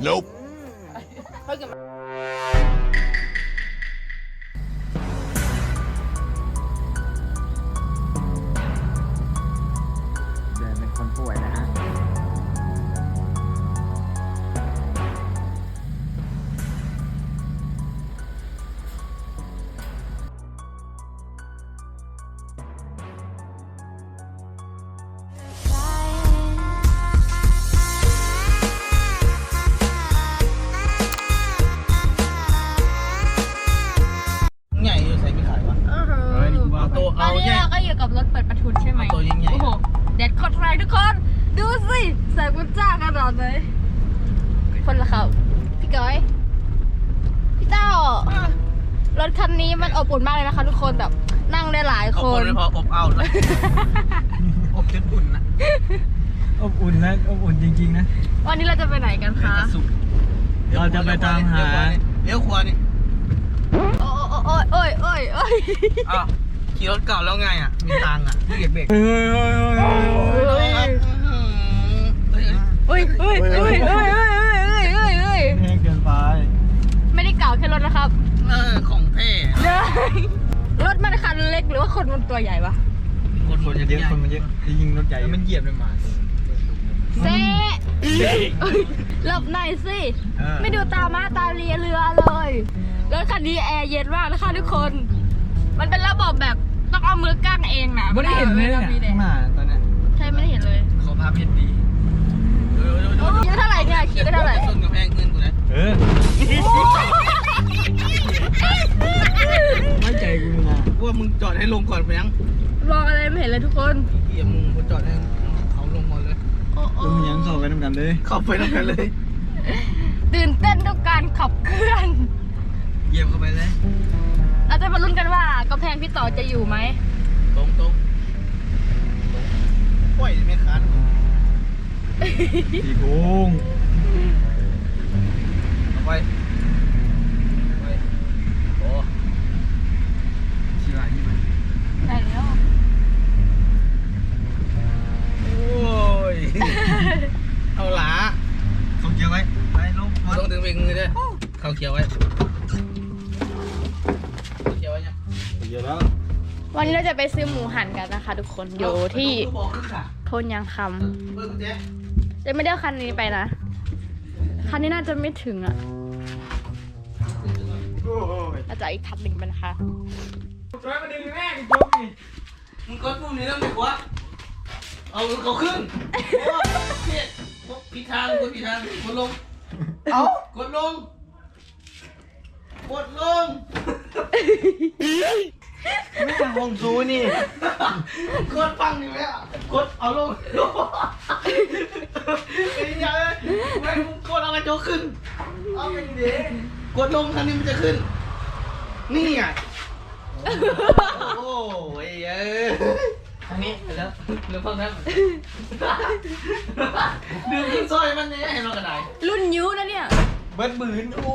Nope. Mm. เปิดประทุนใช่ไหมเอาตัวใหญ่ๆโอ้โหแดดโคตรแรงทุกคน ดูสิแสงมันจ้าขนาดไหนคนละเขาพี่ก้อย พี่เต้ารถคันนี้มันอบอุ่นมากเลยนะคะ ทุกคนแบบนั่งได้หลายเอาคคนนไม่พออบเอาเลยอบจนอุ่นนะอบอุ่นนะอบอุ่นจริงๆนะ วันนี้เราจะไปไหนกันคะ จะสุกเราจะไปตามหา เลี้ยวขวานี่โอ้โอ้โอ้ยโอ้ยโอ้ยอ้าว ขี่รถเก่าแล้วไงอะ มีตังค์อะไม่เก็บเบรกเฮ้ยเฮ้ยเฮ้ยเฮ้ยเฮ้ยเฮ้ยเฮ้ยเฮ้ยเฮ้ยเฮ้ยเฮ้ยเฮ้ยเฮ้ยแห้งเกินไป ไม่ได้เก่าแค่รถนะครับ เออ ของเท่เด้อรถมันคันเล็กหรือว่าคนมันตัวใหญ่ปะคนคนมันเยอะคนมันเยอะจริงๆรถใหญ่ มันเหยียบเลยมาเซ่หลบหน่อยสิเออไม่ดูตามาตาเรียเรือเลย รถคันนี้แอร์เย็นมากนะคะทุกคน มันเป็นระบบแบบ ต้องเอามือกั้งเองนะไม่ได้เห็นเลยวามีแดเนี่ยดข้างหน้าตอนเนี้ยใช่ไม่ได้เห็นเลยขอภาพเพชรดีเออเดี๋ยวคิดเท่าไหร่เนี่ยคิดเท่าไหร่ส้นกับแพงเงินกูนะเออไม่ใจกูนะว่ามึงจอดให้ลงก่อนไปยังมองอะไรไม่เห็นเลยทุกคนเหี้ยมึงกูจอดให้เขาลงก่อนเลยโอ้โอ้ลุงยังเข้าไปทำกันเลยเข้าไปแล้วกันเลย ตื่นเต้นกับการขับเคลื่อนเหยียบเข้าไปเลย เราจะมาลุ้นกันว่ากำแพงพี่ต่อจะอยู่ไหมตรงตรงปล่อยไม่คันสีโกงเอาไปไปโอ้ชิบะนี่มันได้แล้วโอ้ย เอาหลาเขาเกี่ยวไว้ไปลงมึงต้องดึงเบรกมือด้วยเข้าเขียวไว้ วันนี้เราจะไปซื้อหมูหันกันนะคะ ทุกคนอยู่ที่บอกขึ้นค่ะโพนยางคำจะไม่ได้คันนี้ไปนะ คันนี้น่าจะไม่ถึงอะโอ้ยเราจะอีกคันหนึ่งไปนะคะช่วยมาดึงแม่กูจมนี่มึงกดปุ่มนี้แล้วไหมวะเอาเขาขึ้นโอ้ยเนี่ทางกดผิดทางกดลง เอากดลง กดลง ไม่ใช่ห้องซูนี่กดฟังอยู่แล้วกดเอาลงไอ้เหี้ยเอ้ยไม่มึงกดเอากระจกขึ้น เอาไปดิกดลงคันนี้มันจะขึ้น นี่ไงโอ้ยเอ้ยทางนี้แล้วเรือฟังนั้นดึงขึ้นซอยมันเนี่ยให้เรากระไดรุ่นยูนะเนี่ย เบิดบืนโอ้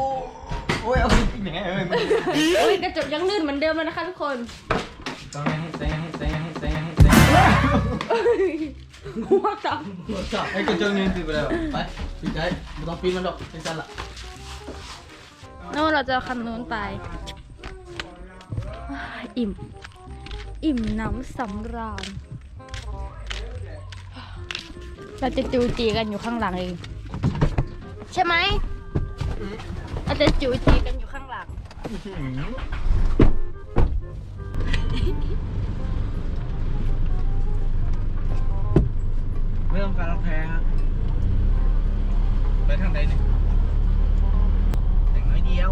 โอ้ยเอาไปกินยังไงเอ้ยมันโอ้ยกระจกยังลื่นเหมือนเดิมเลยนะคะทุกคนต้องให้แซงให้แซงให้แซงให้แซงหัวจับหัวจับไอ้กระจกนี่ติดไปแล้วไปปิดใจไม่ต้องปีนมันดอกเป็นจันละโน่นเราจะเอาคันนู้นไป อิ่ม อิ่มหน้ำสำราญเราจะจูจีกันอยู่ข้างหลังเอง ใช่ไหม เราจะจูจีกันอยู่ข้างหลัง ไม่ต้องการรับแพ้ครับไปทางใดเนี่ยแต่งน้อยเดียว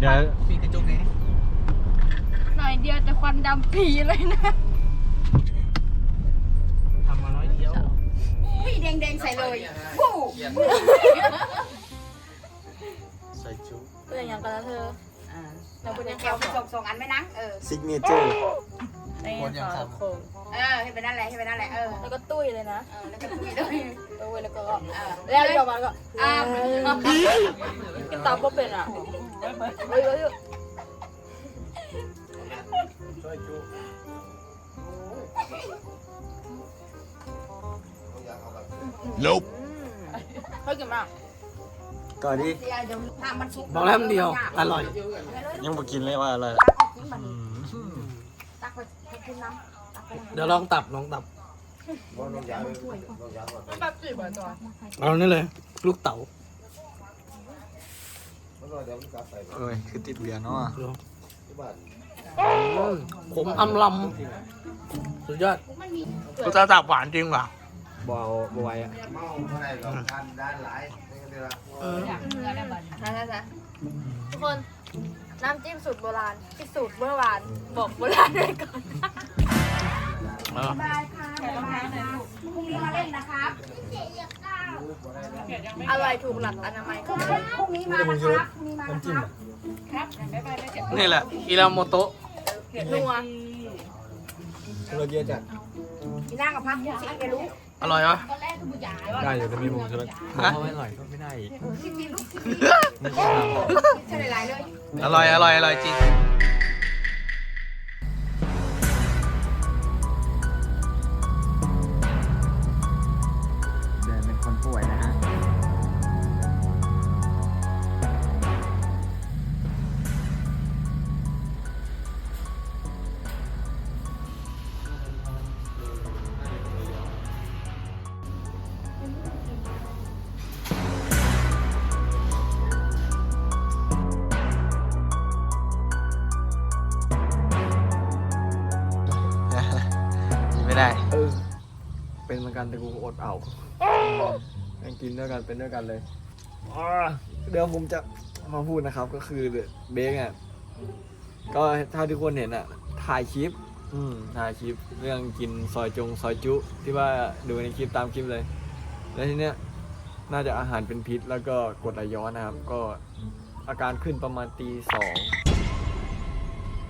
เดี๋ยวปีกระจกไงหน่อยเดียวแต่ควันดำปีเลยนะ ทำมาน้อยเดียวพี่แดงๆใส่เลยใส่ จุ๊บเพื่อนอย่างกันแล้วเธออ่าเราเป็นยังแก้วส่งส่งอันไหมนังเออซิกเนเจอร์ ในขาวโคงเออให้เป็นนั่นแหละให้เป็นนั่นแหละเออแล้วก็ตุ้ยเลยนะเออแล้วก็คุยด้วยตุ้ยแล้วก็เออแล้วเดี๋ยวมันก็อ่ากินตับก็เป็นอะเฮ้ยเฮ้ยช่วยจุ๊บ Nope. เฮ้ยกินมาก ก่อนดิเสียเดี๋ยวถ้ามันสุกบอกแล้วมันเดียว อร่อย ยังบ่กินเลยว่าอะไรตักออกกินมันตักไปให้กินน้ำตักไปเดี๋ยวลองตับลองตับ Bố nó giá với nó giá vào đây. แบบจีบตัวเอานี่เลย ลูกเต๋า Nó rồi đem cà phê vào. เอ้ยคือติดเบียร์เนาะดู Các bạn. ผมอำลำสุดยอดกูจะตับหวานจริงว่ะบ่เอาบ่ไหวอะ Mau cái này là đan đan lại. Thế cái này là เออใช่ใช่ใช่ทุกคนน้ำจิ้มสูตรโบราณที่สูตรเมื่อวานบอกโบราณเลยก่อนเออบายค่ะบายค่ะพรุ่งนี้มาเล่นนะครับอร่อยถูกหลักอนามัยพรุ่งนี้พรุ่งนี้มานะครับพรุ่งนี้มานะครับนี่แหละอิราโมโตะนัวเราเยอะจัดพี่นั่งกับพักสิแกรู้ อร่อยปะได้อยู่แต่มีมุมใช่ไหมฮะเพราะไม่อร่อยก็ไม่ได้อีกสิบสี่ลูกสิบไม่ใช่ทางใช่หลายๆเลยอร่อยอร่อยอร่อยจริง ไม่ได้ เออเป็นเหมือนกันแต่กูอดเอายังกินด้วยกันเป็นด้วยกันเลยอ่าเดี๋ยวผมจะมาพูดนะครับก็คือเบคอะก็ถ้าทุกคนเห็นอะ ถ่ายคลิป อืมถ่ายคลิปเรื่องกินซอยจงซอยจุ ที่ว่าดูในคลิปตามคลิปเลย แล้วทีเนี้ยน่าจะอาหารเป็นพิษแล้วก็กรดไหลย้อนนะครับ ก็อาการขึ้นประมาณตีสอง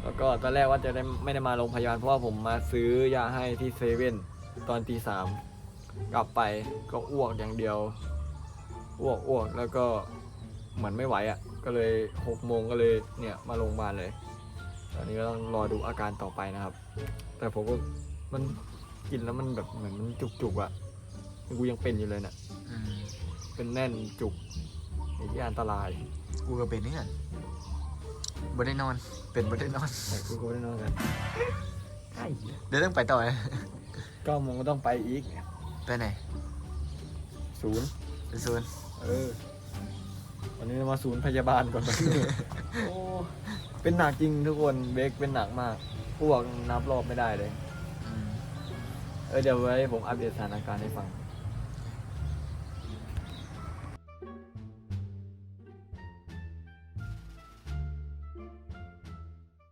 แล้วก็ตอนแรกว่าจะได้ไม่ได้มาโรงพยาบาลเพราะว่าผมมาซื้อยาให้ที่เซเว่นตอนตีสามกลับไปก็อ้วกอย่างเดียว อ้วกอ้วกแล้วก็เหมือนไม่ไหวอะ ก็เลยหกโมงก็เลยเนี่ยมาโรงพยาบาลเลย ตอนนี้ก็ต้องรอดูอาการต่อไปนะครับ แต่ผมก็มันกินแล้วมันแบบเหมือนมันจุกๆอะกูยังเป็นอยู่เลยเนี่ยเป็นแน่นจุกอย่างที่อันตราย กูก็เป็นนี่กัน บ่ได้นอน เป็นบ่ได้นอน แต่กูก็ไม่ได้นอนกันไอ้เหี้ยเดี๋ยวต้องไปต่อไหมเก้าโมงก็ต้องไปอีกไปไหนศูนย์ไปโซนเออวันนี้เรามาศูนย์พยาบาลก่อน โอ้เป็นหนักจริงทุกคนเบคเป็นหนักมากพวกนับรอบไม่ได้เลย อืม เออเดี๋ยวไว้ผมอัปเดตสถานการณ์ให้ฟัง